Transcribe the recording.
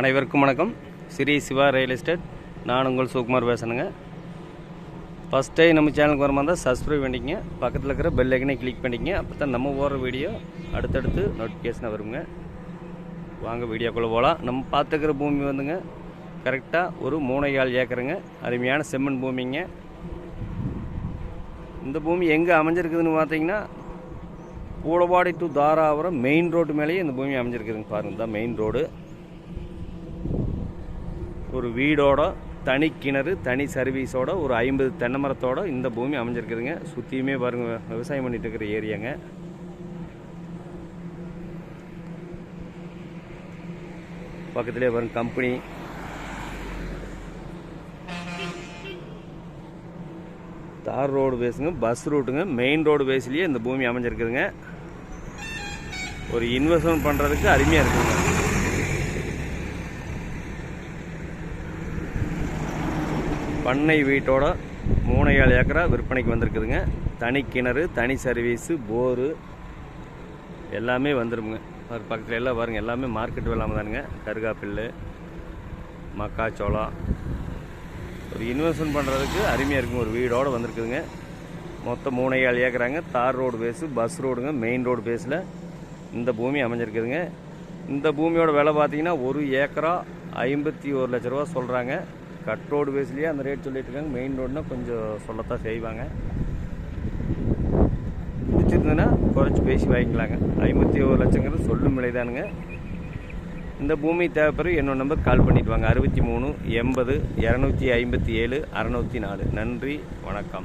அனைவருக்கும் வணக்கம். Shri Shiva real estate. நான் உங்கள் சுகுமார் பேசணுங்க ஃபஸ்ட் டைம் நம்ம சேனலுக்கு வர மாதிரி சப்ஸ்கிரைப் பண்ணிக்கங்க. பக்கத்தில் இருக்கிற பெல் ஐக்கனை கிளிக் பண்ணிக்கங்க. அப்போ தான் நம்ம போகிற வீடியோ அடுத்தடுத்து நோட்டிஃபிகேஷனாக வருங்க. வாங்க வீடியோக்குள்ளே போகலாம் நம்ம பார்த்துக்கிற பூமி வந்துங்க. கரெக்டாக ஒரு மூணைகால் ஏக்கருங்க. அருமையான செம்மண் பூமிங்க. இந்த பூமி எங்கே அமைஞ்சிருக்குதுன்னு பார்த்தீங்கன்னா Kudavadi to Dharapuram main road மேலேயே இந்த பூமி அமைஞ்சிருக்குதுங்க பாருங்க. தான் மெயின் ரோடு ஒரு வீடோட தனி கிணறு தனி சர்வீஸோட ஒரு ஐம்பது தென்னை மரத்தோட இந்த பூமி அமைஞ்சிருக்குதுங்க. சுற்றியுமே பாருங்க விவசாயம் பண்ணிட்டு இருக்கிற ஏரியாங்க. பக்கத்துலேயே பாருங்க கம்பெனி தார் ரோடு பேஸுங்க பஸ் ரூட்டுங்க மெயின் ரோடு பேஸ்லேயே இந்த பூமி அமைஞ்சிருக்குதுங்க. ஒரு இன்வெஸ்ட்மெண்ட் பண்ணுறதுக்கு அருமையாக இருக்குதுங்க பண்ணை வீட்டோட மூணு ஏழு ஏக்கரா விற்பனைக்கு வந்திருக்குதுங்க. தனி கிணறு தனி சர்வீஸு போரு எல்லாமே வந்துருமுங்க. ஒரு பக்கத்தில் எல்லாம் பாருங்கள் எல்லாமே மார்க்கெட் வெள்ளாமல் தானுங்க. கருகாப்பில்லு மக்காச்சோளம் ஒரு இன்வெஸ்ட்மெண்ட் பண்ணுறதுக்கு அருமையாக இருக்குங்க. ஒரு வீடோடு வந்திருக்குதுங்க. மொத்தம் மூணையாள் ஏக்கராங்க. தார் ரோடு பேஸு பஸ் ரோடுங்க மெயின் ரோடு பேஸில் இந்த பூமி அமைஞ்சிருக்குதுங்க. இந்த பூமியோட விலை பார்த்தீங்கன்னா ஒரு ஏக்கரா ஐம்பத்தி ஒரு லட்ச ரூபா சொல்கிறாங்க கட் ரோடு பேஸ்லேயே அந்த ரேட் சொல்லிட்டு இருக்காங்க. மெயின் ரோடுனா கொஞ்சம் சொல்லத்தான் செய்வாங்க. பிடிச்சிருந்ததுன்னா குறைச்சி பேசி வாங்கிக்கலாங்க. ஐம்பத்தி ஒரு லட்சங்கிறது சொல்லும் விலைதானுங்க. இந்த பூமி தேவைப்படுற என்னோட நம்பர் கால் பண்ணிட்டு வாங்க. அறுபத்தி மூணு எண்பது இரநூத்தி ஐம்பத்தி ஏழு அறநூற்றி நாலு. நன்றி வணக்கம்.